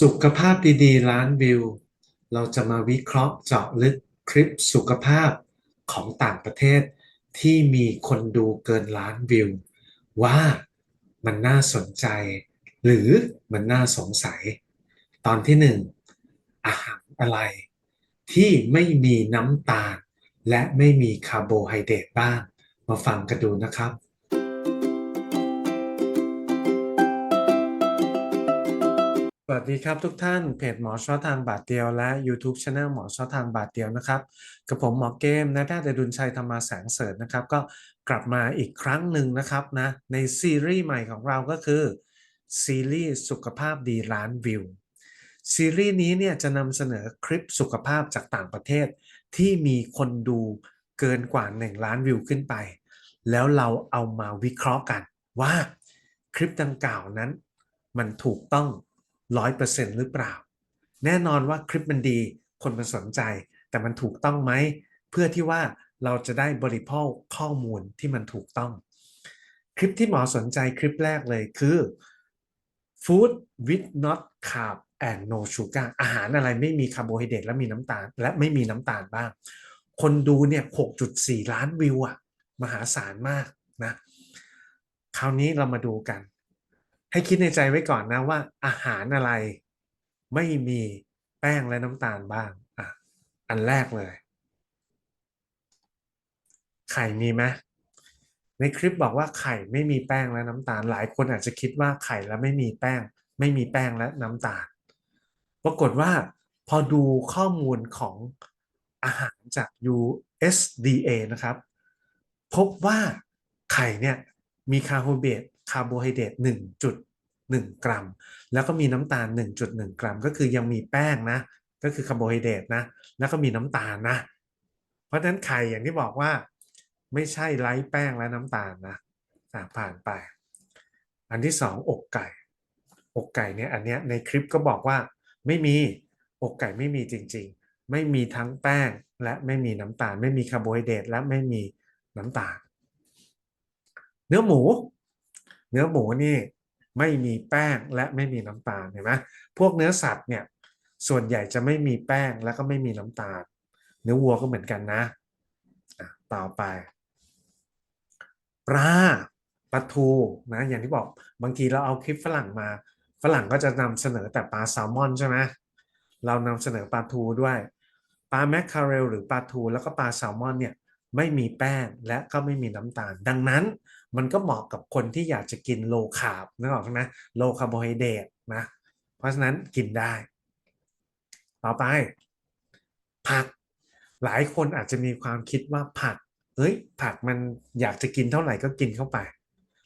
สุขภาพดีๆ ล้านวิว เราจะมาวิเคราะห์เจาะลึกคลิปสุขภาพของต่างประเทศ ที่มีคนดูเกินล้านวิว ว่ามันน่าสนใจ หรือมันน่าสงสัย ตอนที่หนึ่งอาหารอะไร ที่ไม่มีน้ำตาล และไม่มีคาร์โบไฮเดรตบ้าง มาฟังกันดูนะครับ สวัสดีครับทุกท่านเพจหมอชาะทางบาทเดียวและ YouTube c h anel หมอชาะทางบาทเดียวนะครับ กับผมหมอเกมนะแพทย์เดดุลชัยธรรมาแสงเสริฐนะครับ ก็กลับมาอีกครั้งหนึ่งนะครับนะในซีรีส์ใหม่ของเราก็คือซีรีส์สุขภาพดีล้านวิวซีรีส์นี้เนี่ยจะนำเสนอคลิปสุขภาพจากต่างประเทศ ที่มีคนดูเกินกว่า 1 ล้านวิวขึ้นไป แล้วเราเอามาวิเคราะห์กันว่าคลิปดังกล่าวนั้น มันถูกต้อง ร้อยเปอร์เซ็นต์หรือเปล่า แน่นอนว่าคลิปมันดี คนมันสนใจ แต่มันถูกต้องไหม เพื่อที่ว่าเราจะได้บริโภคข้อมูลที่มันถูกต้อง คลิปที่หมอสนใจคลิปแรกเลยคือ food with not carb and no sugar อาหารอะไรไม่มีคาร์โบไฮเดรตและมีน้ำตาล และไม่มีน้ำตาลบ้าง คนดูเนี่ย 6.4 ล้านวิวอะมหาศาลมากนะ คราวนี้เรามาดูกัน ให้คิดในใจไว้ก่อนนะว่า อาหารอะไร ไม่มีแป้งและน้ำตาลบ้างอะอันแรกเลย ไข่มีไหมในคลิปบอกว่าไข่ไม่มีแป้งและน้ำตาล หลายคนอาจจะคิดว่าไข่แล้วไม่มีแป้ง ไม่มีแป้งและน้ำตาล ปรากฏว่าพอดูข้อมูลของอาหารจาก USDA นะครับ พบว่าไข่เนี่ยมีคาร์โบไฮเดรต คาร์โบไฮเดรต1.1 กรัม แล้วก็มีน้ำตาล 1.1 กรัม ก็คือยังมีแป้งนะ ก็คือคาร์โบไฮเดรตนะ แล้วก็มีน้ำตาลนะ เพราะฉะนั้นไข่อย่างที่บอกว่า ไม่ใช่ไร้แป้งและน้ำตาลนะผ่านไป อันที่สองอกไก่ อกไก่เนี่ยอันเนี้ยในคลิปก็บอกว่าไม่มีอกไก่ไม่มีจริง ๆ ไม่มีทั้งแป้งและไม่มีน้ำตาล ไม่มีคาร์โบไฮเดรตและไม่มีน้ำตาล เนื้อหมู เนื้อหมูนี่ไม่มีแป้งและไม่มีน้ำตาลเห็นไหมพวกเนื้อสัตว์เนี่ยส่วนใหญ่จะไม่มีแป้งและก็ไม่มีน้ำตาล เนื้อวัวก็เหมือนกันนะต่อไปปลาปลาทูนะอย่างที่บอกบางทีเราเอาคลิปฝรั่งมา ฝรั่งก็จะนำเสนอแต่ปลาแซลมอนใช่ไหมเรานำเสนอปลาทูด้วยปลาแมคคาเรลหรือปลาทูแล้วก็ปลาแซลมอนเนี่ย ไม่มีแป้งและก็ไม่มีน้ำตาล ดังนั้นมันก็เหมาะกับคนที่อยากจะกินโลคาร์บนึกออกไหมโลคาร์โบไฮเดรตนะเพราะฉะนั้นกินได้ ต่อไป ผักหลายคนอาจจะมีความคิดว่าผักเฮ้ยผักมันอยากจะกินเท่าไหร่ก็กินเข้าไป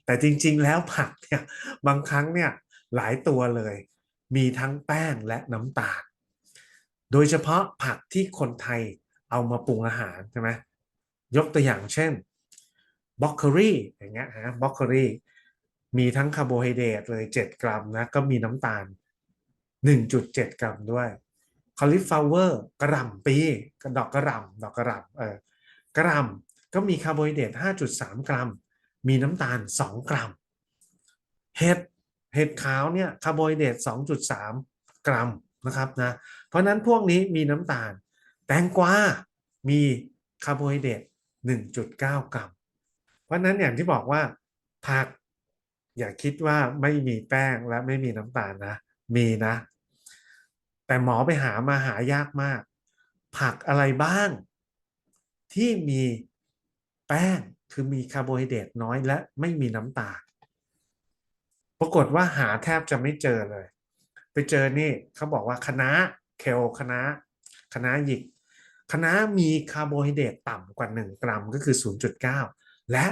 แต่จริงๆแล้วผักเนี่ยบางครั้งเนี่ยหลายตัวเลย มีทั้งแป้งและน้ำตาล โดยเฉพาะผักที่คนไทยเอามาปรุงอาหารใช่ไหม ยกตัวอย่างเช่นบล็อกเกอรี่อย่างเงี้ยฮะบล็อกเกอรี่มีทั้งคาร์โบไฮเดรตเลย 7 กรัมนะ ก็มีน้ำตาล 1.7 กรัมด้วยคอลิฟลาวเวอร์กระหล่ำปีกระดอกกระหล่ำดอกกระหล่ำเออกระหล่ำก็มีคาร์โบไฮเดรต5.3 กรัม มีน้ำตาล 2 กรัมเห็ดเห็ดขาวเนี่ยคาร์โบไฮเดรต2.3 กรัมนะครับนะเพราะนั้นพวกนี้มีน้ำตาล แตงกวา มีคาร์โบไฮเดรต 1.9 กรัม เพราะนั้นอย่างที่บอกว่าผักอย่าคิดว่าไม่มีแป้งและไม่มีน้ำตาลนะ มีนะ แต่หมอไปหามาหายากมาก ผักอะไรบ้าง ที่มีแป้งคือมีคาร์โบไฮเดรตน้อยและไม่มีน้ำตาล ปรากฏว่าหาแทบจะไม่เจอเลย ไปเจอนี่เขาบอกว่าคณะเคลคณะคณะหยิก คณะมีคาร์โบไฮเดรตต่ำกว่า 1 กรัมก็คือ 0.9 และ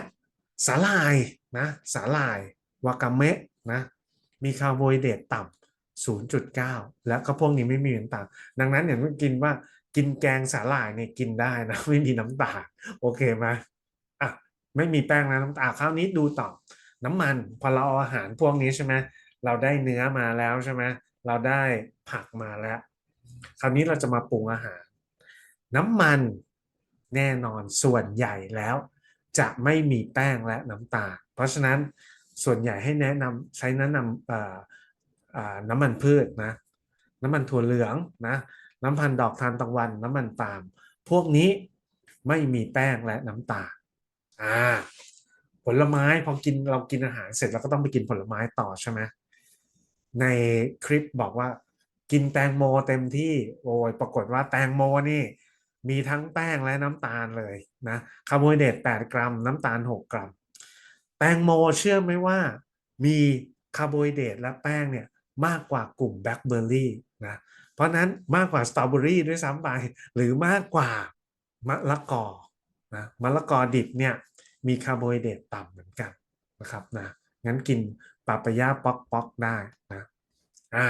สาลายนะสาลายวากาเมะนะมีคาร์โบไฮเดรตต่ำ 0.9 และก็พวกนี้ไม่มีน้ำตาลดังนั้นอย่างที่กินว่ากินแกงสาลายเนี่ยกินได้นะไม่มีน้ำตาลโอเคไหมอะไม่มีแป้งและน้ำตาลคราวนี้ดูต่อ น้ำมันพอเราเอาอาหารพวกนี้ใช่ไหมเราได้เนื้อมาแล้วใช่ไหมเราได้ผักมาแล้ว คราวนี้เราจะมาปรุงอาหาร น้ำมันแน่นอนส่วนใหญ่แล้ว จะไม่มีแป้งและน้ำตาล เพราะฉะนั้นส่วนใหญ่ให้แนะนำใช้แนะนำน้ำมันพืชนะน้ำมันถั่วเหลืองนะน้ำพันธุ์ดอกทานตะวัน น้ำมันปาล์มพวกนี้ไม่มีแป้งและน้ำตาลอ่าผลไม้พอกินเรากินอาหารเสร็จเราก็ต้องไปกินผลไม้ต่อใช่ไหมในคลิปบอกว่า กินแตงโมเต็มที่โอ้ยปรากฏว่าแตงโมนี่ มีทั้งแป้งและน้ำตาลเลยนะคาร์โบไฮเดรต8 กรัม น้ำตาล 6 กรัม แตงโมเชื่อไหมว่ามีคาร์โบไฮเดรตและแป้งเนี่ยมากกว่ากลุ่มแบล็คเบอร์รี่นะเพราะนั้นมากกว่าสตรอเบอรี่ด้วยซ้ำไปหรือมากกว่ามะละกอนะมะละกอดิบเนี่ยมีคาร์โบไฮเดรตต่ำเหมือนกันนะครับนะงั้นกินปาปายาป๊อกป๊อกได้นะอ่า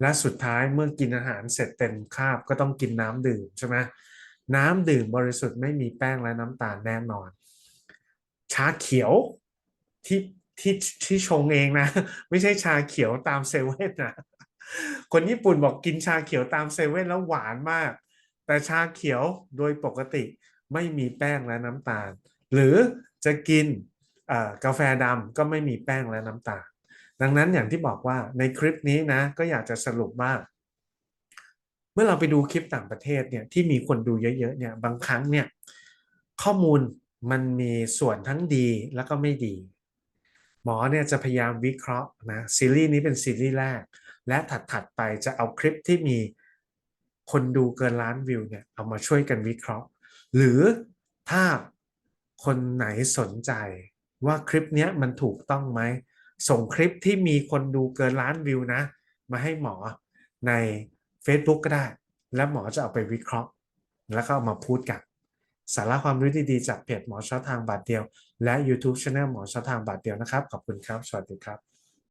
และสุดท้ายเมื่อกินอาหารเสร็จเต็มคาบก็ต้องกินน้ำดื่มใช่ไหม น้ำดื่มบริสุทธิ์ไม่มีแป้งและน้ำตาลแน่นอน ชาเขียวที่ที่ที่ชงเองนะ ไม่ใช่ชาเขียวตามเซเว่นนะคนญี่ปุ่นบอกกินชาเขียวตามเซเว่นแล้วหวานมาก แต่ชาเขียวโดยปกติไม่มีแป้งและน้ำตาล หรือจะกินกาแฟดำก็ไม่มีแป้งและน้ำตาล ดังนั้นอย่างที่บอกว่าในคลิปนี้นะ ก็อยากจะสรุปว่า เมื่อเราไปดูคลิปต่างประเทศเนี่ยที่มีคนดูเยอะๆเนี่ยบางครั้งเนี่ยข้อมูลมันมีส่วนทั้งดีแล้วก็ไม่ดี หมอเนี่ยจะพยายามวิเคราะห์นะซีรีส์นี้เป็นซีรีส์แรก และถัดๆไปจะเอาคลิปที่มีคนดูเกินล้านวิวเนี่ยเอามาช่วยกันวิเคราะห์ หรือถ้าคนไหนสนใจว่าคลิปเนี้ยมันถูกต้องไหม ส่งคลิปที่มีคนดูเกินล้านวิวนะ มาให้หมอใน Facebook ก็ได้ แล้วหมอจะเอาไปวิเคราะห์ แล้วก็เอามาพูดกัน สาระความรู้ดีๆ จากเพจหมอชอทางบาทเดียว และ YouTube Channel หมอชอทางบาทเดียวนะครับ ขอบคุณครับ สวัสดีครับ